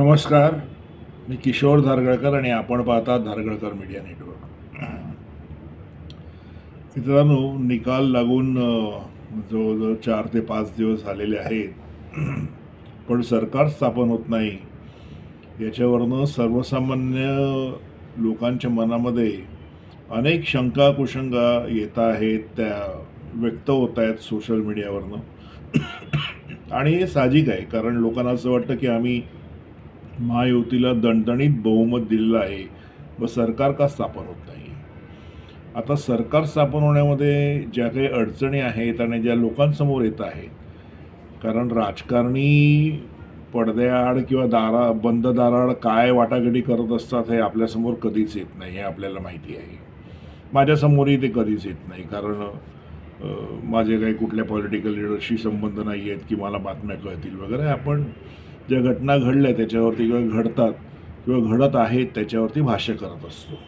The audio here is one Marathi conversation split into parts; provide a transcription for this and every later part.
नमस्कार मी किशोर धारगळकर आणि आपण पाहता धारगळकर मीडिया नेटवर्क. मित्रांनो निकाल लागून जवळजवळ चार ते पाच दिवस झालेले आहेत. पण सरकार स्थापन होत नाही. याच्यावरनं सर्वसामान्य लोकांच्या मनामध्ये अनेक शंका कुशंका येत आहेत त्या व्यक्त होत आहेत सोशल मीडियावरनं. आणि हे साहजिक आहे कारण लोकांना असं वाटतं की आम्ही महायुतीला दणदणीत बहुमत दिलेलं आहे. व सरकार का स्थापन होत नाही? आता सरकार स्थापन होण्यामध्ये ज्या काही अडचणी आहेत आणि ज्या लोकांसमोर येत आहेत कारण राजकारणी पडद्याआड किंवा दारा बंद दाराआड काय वाटाघाटी करत असतात हे आपल्यासमोर कधीच येत नाही हे आपल्याला माहिती आहे. माझ्यासमोरही ते कधीच येत नाही कारण माझे काही कुठल्या पॉलिटिकल लिडरशी संबंध नाही आहेत की मला बातम्या कळतील वगैरे. आपण ज्या घटना घडल्या त्याच्यावरती किंवा घडतात किंवा घडत आहेत त्याच्यावरती भाष्य करत असतो.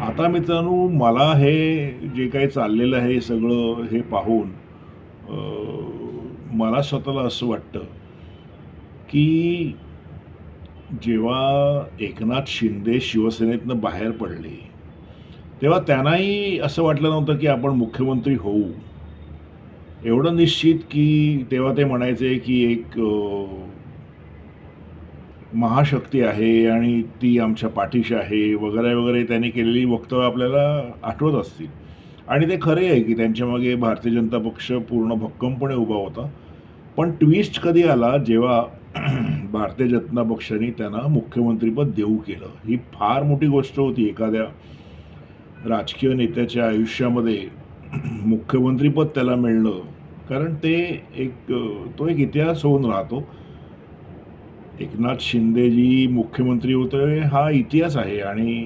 आता मित्रांनो मला हे जे काही चाललेलं आहे हे सगळं हे पाहून मला स्वतःला असं वाटतं की जेव्हा एकनाथ शिंदे शिवसेनेतनं बाहेर पडले तेव्हा त्यांनाही असं वाटलं नव्हतं की आपण मुख्यमंत्री होऊ. एवढं निश्चित की तेव्हा ते म्हणायचे की एक महाशक्ती आहे आणि ती आमच्या पाठीशी आहे वगैरे वगैरे त्यांनी केलेली वक्तव्य आपल्याला आठवत असतील. आणि ते खरे आहे की त्यांच्यामागे भारतीय जनता पक्ष पूर्ण भक्कमपणे उभा होता. पण ट्विस्ट कधी आला जेव्हा भारतीय जनता पक्षाने त्यांना मुख्यमंत्रीपद देऊ केलं. ही फार मोठी गोष्ट होती. एखाद्या राजकीय नेत्याच्या आयुष्यामध्ये मुख्यमंत्रीपद त्याला मिळणं. कारण ते एक तो एक इतिहास होऊन राहतो. एकनाथ शिंदेजी मुख्यमंत्री होते हा इतिहास आहे आणि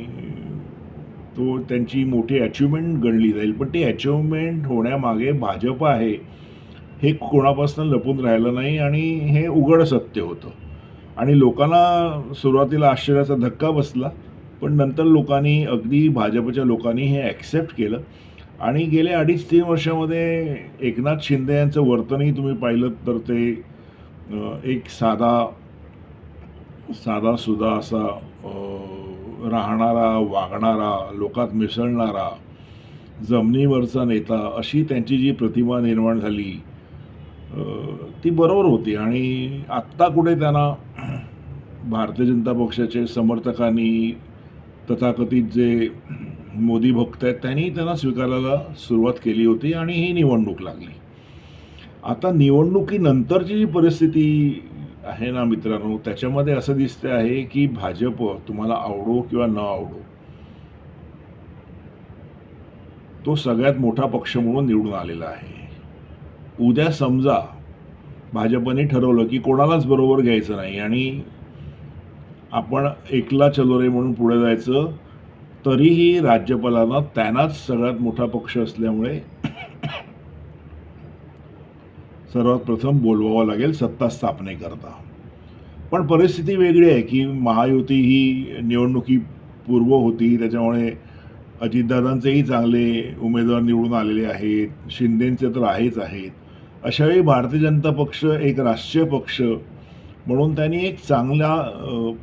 तो त्यांची मोठी अचिव्हमेंट गणली जाईल. पण ती अचिव्हमेंट होण्यामागे भाजप आहे हे कोणापासून लपून राहिलं नाही आणि हे उघड सत्य होतं. आणि लोकांना सुरुवातीला आश्चर्याचा धक्का बसला पण नंतर लोकांनी अगदी भाजपच्या लोकांनी हे ॲक्सेप्ट केलं. आणि गेले अडीच तीन वर्षामध्ये एकनाथ शिंदे यांचं वर्तनही तुम्ही पाहिलं तर ते एक साधा साधा सुधा असा राहणारा वागणारा लोकात मिसळणारा जमिनीवरचा नेता अशी त्यांची जी प्रतिमा निर्माण झाली ती बरोबर होती. आणि आत्ता कुठे त्यांना भारतीय जनता पक्षाचे समर्थकांनी तथाकथित जे मोदी भक्त आहेत त्यांनी त्यांना स्वीकारायला सुरुवात केली होती आणि ही निवडणूक लागली. आता निवडणुकीनंतरची जी परिस्थिती आहे ना मित्रांनो? त्याच्यामध्ये असं दिसते आहे की भाजप तुम्हाला आवडो किंवा न आवडो तो सगळ्यात मोठा पक्ष म्हणून निवडून आलेला आहे. उद्या समजा भाजपने ठरवलं की कोणालाच बरोबर घ्यायचं नाही आणि आपण एकला चलो रे म्हणून पुढे जायचं तरीही राज्यपालांना त्यांनाच सगळ्यात मोठा पक्ष असल्यामुळे सर्वात प्रथम बोलवावं लागेल सत्ता स्थापनेकरता पण परिस्थिती वेगळी आहे की महायुती ही निवडणुकी पूर्व होती त्याच्यामुळे अजितदादांचेही चांगले उमेदवार निवडून आलेले आहेत शिंदेंचे तर आहेच आहेत. अशावेळी भारतीय जनता पक्ष एक राष्ट्रीय पक्ष म्हणून त्यांनी एक चांगला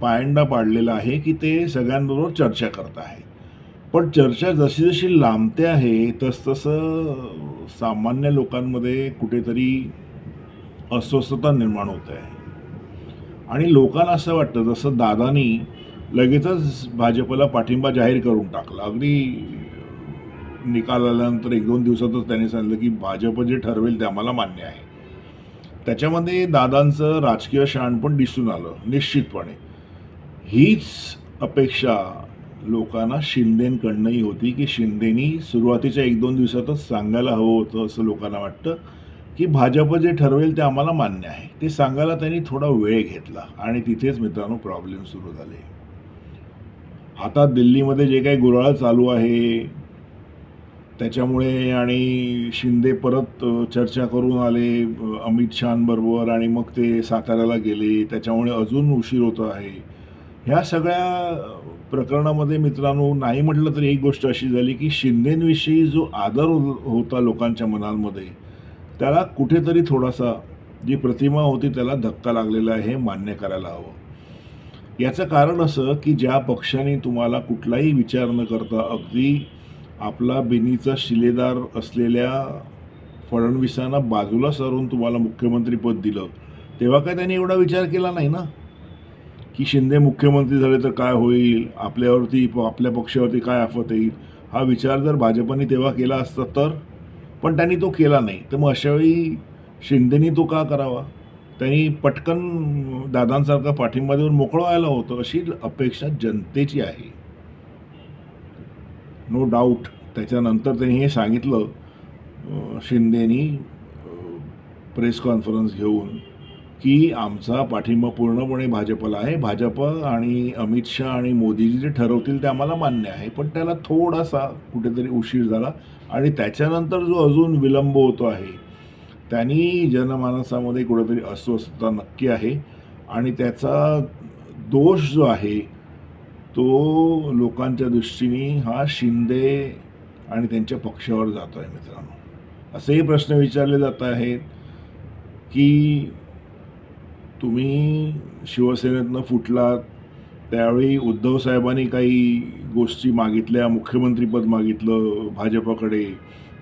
पायंडा पाडलेला आहे की ते सगळ्यांबरोबर चर्चा करत आहेत. पण चर्चा जशी जशी लांबते आहे तसतसं सामान्य लोकांमध्ये कुठेतरी अस्वस्थता निर्माण होत. आहे आणि लोकांना असं वाटतं जसं दादानी लगेचच भाजपला पाठिंबा जाहीर करून टाकला. अगदी निकाल आल्यानंतर एक दोन दिवसातच त्यांनी सांगितलं की भाजप जे ठरवेल ते आम्हाला मान्य आहे. त्याच्यामध्ये दादांचं राजकीय शहाणपण दिसून आलं निश्चितपणे. हीच अपेक्षा लोकांना शिंदेंकडनंही होती की शिंदेनी सुरुवातीच्या एक दोन दिवसातच सांगायला हवं होतं असं लोकांना वाटतं की भाजप जे ठरवेल ते आम्हाला मान्य आहे. ते सांगायला त्यांनी थोडा वेळ घेतला आणि तिथेच मित्रांनो प्रॉब्लेम सुरू झाले. आता दिल्लीमध्ये जे काही गुराळ चालू आहे त्याच्यामुळे आणि शिंदे परत चर्चा करून आले अमित शहांबरोबर आणि मग ते साताऱ्याला गेले त्याच्यामुळे अजून उशीर होतो आहे. ह्या सगळ्या प्रकरणामध्ये मित्रांनो नाही म्हटलं तरी एक गोष्ट अशी झाली की शिंदेंविषयी जो आदर हो- होता लोकांच्या मनांमध्ये त्याला कुठेतरी थोडासा जी प्रतिमा होती त्याला धक्का लागलेला आहे हे मान्य करायला हवं. याचं कारण असं की ज्या पक्षाने तुम्हाला कुठलाही विचार न करता अगदी आपला बिनीचा शिलेदार असलेल्या फडणवीसांना बाजूला सारून तुम्हाला मुख्यमंत्रीपद दिलं तेव्हा काय त्यांनी एवढा विचार केला नाही ना? की शिंदे मुख्यमंत्री झाले तर काय होईल? आपल्यावरती आपल्या पक्षावरती काय आफत येईल? हा विचार जर भाजपने तेव्हा केला असता तर? पण त्यांनी तो केला नाही. तर मग अशावेळी शिंदेनी तो का करावा? त्यांनी पटकन दादांसारखा पाठिंबा देऊन मोकळं व्हायला होतं अशी अपेक्षा जनतेची आहे. नो डाऊट त्याच्यानंतर त्यांनी हे सांगितलं शिंदेनी प्रेस कॉन्फरन्स घेऊन. की आमचा पाठिंबा पूर्णपणे भाजपला आहे. भाजप आणि अमित शहा आणि मोदीजी जे ठरवतील ते आम्हाला मान्य आहे. पण त्याला थोडासा कुठेतरी उशीर झाला आणि त्याच्यानंतर जो अजून विलंब होतो आहे त्यांनी जनमानसामध्ये कुठेतरी अस्वस्थता नक्की आहे. आणि त्याचा दोष जो आहे तो लोकांच्या दृष्टीने हा शिंदे आणि त्यांच्या पक्षावर जातो आहे मित्रांनो. असेही प्रश्न विचारले जात आहेत की तुम्ही शिवसेनेतनं फुटलात त्यावेळी उद्धव साहेबांनी काही गोष्टी मागितल्या मुख्यमंत्रीपद मागितलं भाजपकडे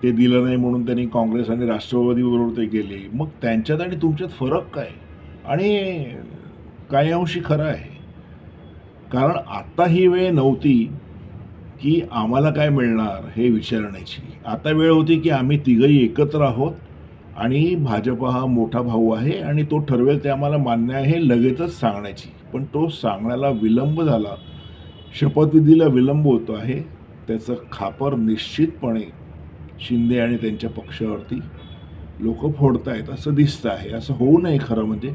ते दिलं नाही म्हणून त्यांनी काँग्रेस आणि राष्ट्रवादीबरोबर ते गेले मग त्यांच्यात आणि तुमच्यात फरक काय? आणि काही अंशी खरं आहे. कारण आत्ता ही वेळ नव्हती की आम्हाला काय मिळणार हे विचारण्याची. आता वेळ होती की आम्ही तिघही एकत्र आहोत. आणि भाजप हा मोठा भाऊ आहे आणि तो ठरवेल ते आम्हाला मान्य आहे लगेचच सांगण्याची. पण तो सांगण्याला विलंब झाला. शपथविधीला विलंब होतो आहे. त्याचं खापर निश्चितपणे शिंदे आणि त्यांच्या पक्षावरती लोक फोडतायत असं दिसतं आहे. असं होऊ नये खरं म्हणजे.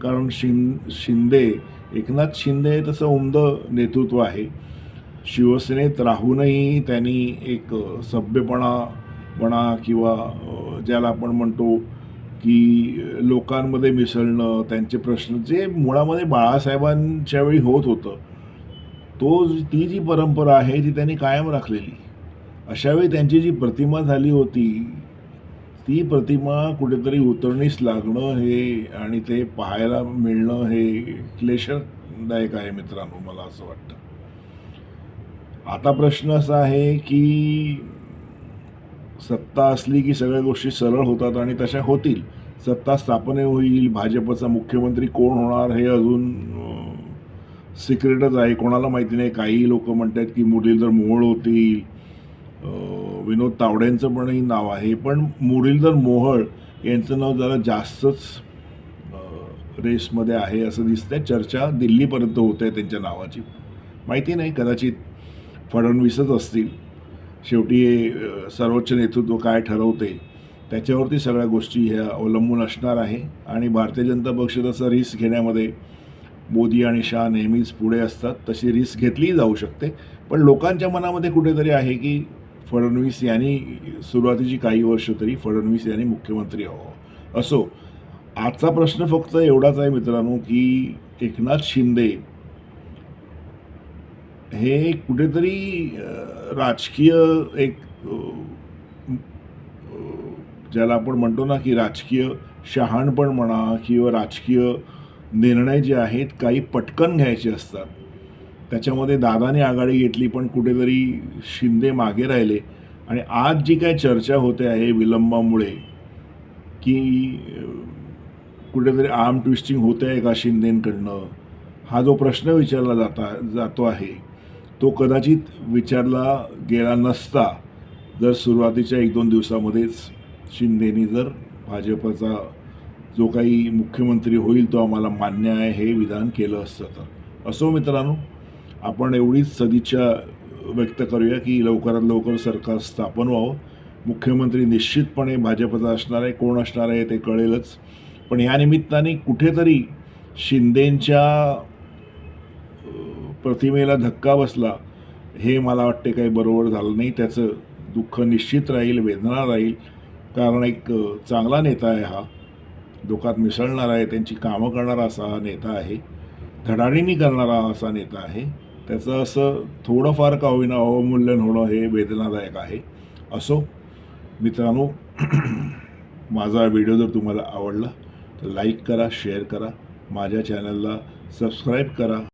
कारण शिं शिंदे एकनाथ शिंदे तसं उमदं नेतृत्व आहे. शिवसेनेत राहूनही त्यांनी एक सभ्यपणा म्हणा किंवा ज्याला आपण म्हणतो की लोकांमध्ये मिसळणं त्यांचे प्रश्न जे मुळामध्ये बाळासाहेबांच्या वेळी होत होतं तो ती जी परंपरा आहे ती त्यांनी कायम राखलेली. अशावेळी त्यांची जी प्रतिमा झाली होती ती प्रतिमा कुठेतरी उतरणीस लागणं हे आणि ते पाहायला मिळणं हे क्लेशदायक आहे मित्रांनो मला असं वाटतं. आता प्रश्न असा आहे की सत्ता असली की सगळ्या गोष्टी सरळ होतात आणि तशा होतील. सत्ता स्थापने होईल भाजपचा मुख्यमंत्री कोण होणार हे अजून सिक्रेटच आहे. कोणाला माहिती नाही. काही लोक म्हणतात की मुरलीधर मोहोळ होतील. विनोद तावड्यांचं पणही नाव आहे. पण मुरलीधर मोहोळ यांचं नाव जरा जास्तच रेसमध्ये आहे असं दिसतंय. चर्चा दिल्लीपर्यंत होते त्यांच्या नावाची. माहिती नाही. कदाचित फडणवीसच असतील. शेवटी सर्वोच्च नेतृत्व काय ठरवते त्याच्यावरती सगळ्या गोष्टी ह्या अवलंबून असणार आहे. आणि भारतीय जनता पक्ष तसं रिस्क घेण्यामध्ये मोदी आणि शाह नेहमीच पुढे असतात. तशी रिस्क घेतलीही जाऊ शकते. पण लोकांच्या मनामध्ये कुठेतरी आहे की फडणवीस यांनी सुरुवातीची काही वर्ष तरी फडणवीस यांनी मुख्यमंत्री हवं. असो आजचा प्रश्न फक्त एवढाच आहे मित्रांनो की एकनाथ शिंदे हे कुठेतरी राजकीय एक ज्याला आपण म्हणतो ना की राजकीय शहाणपण म्हणा किंवा राजकीय निर्णय जे आहेत काही पटकन घ्यायचे असतात. त्याच्यामध्ये दादाने आघाडी घेतली पण कुठेतरी शिंदे मागे राहिले. आणि आज जी काय चर्चा होते आहे विलंबामुळे की कुठेतरी आर्म ट्विस्टिंग होते आहे का शिंदेंकडनं? हा जो प्रश्न विचारला जाता जातो आहे. तो कदाचित विचारला गेला नसता. जर सुरुवातीच्या एक दोन दिवसामध्येच शिंदेनी जर भाजपचा जो काही मुख्यमंत्री होईल तो आम्हाला मान्य आहे हे विधान केलं असतं तर. असो मित्रांनो आपण एवढीच सदिच्छा व्यक्त करूया की लवकरात लवकर सरकार स्थापन व्हावं. मुख्यमंत्री निश्चितपणे भाजपचा असणार आहे कोण असणार आहे ते कळेलच. पण या निमित्ताने कुठेतरी शिंदेंच्या प्रतिमेला धक्का बसला हे मला वाटते काही बरोबर झालं नाही. त्याचं दुःख निश्चित राहील वेदना राहील. कारण एक चांगला नेता आहे हा. लोकात मिसळणारा आहे त्यांची कामं करणारा असा हा नेता आहे. धडाडीनी करणारा हा असा नेता आहे. त्याचं असं थोडंफार का होईना अवमूल्यन होणं हे वेदनादायक आहे. असो मित्रांनो माझा व्हिडिओ जर तुम्हाला आवडला तर लाईक करा शेअर करा. माझ्या चॅनलला सबस्क्राईब करा.